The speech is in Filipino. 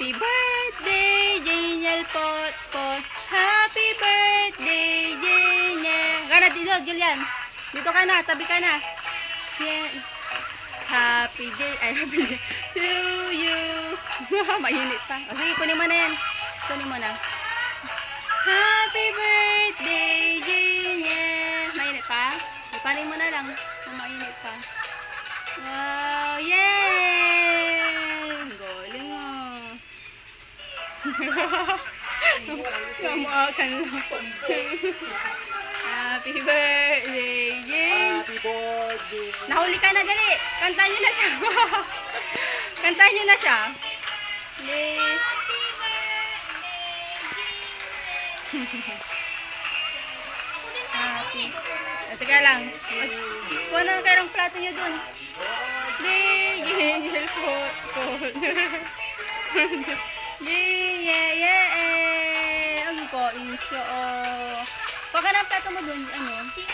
Happy birthday, Janiel Pot Pot. Happy birthday, Janiel. Gana dito, Julian. Dito ka na, tabi ka na. Yan. Happy day, ay happy day to you. Mainit pa. O sige, kunin mo na yan. Kunin mo na. Happy birthday, Janiel. Mainit pa? Ipanin mo na lang. Mainit pa. Wow, Kamakan Happy birthday! Happy birthday. Nahuli ka na, dali! Kantahan nyo na siya! Kantahan nyo na siya! Please! Happy. Ah, teka lang. Kuha na kayo ng plato nyo dun. Day, angel po, po. Ka ng plato mo dun, ano?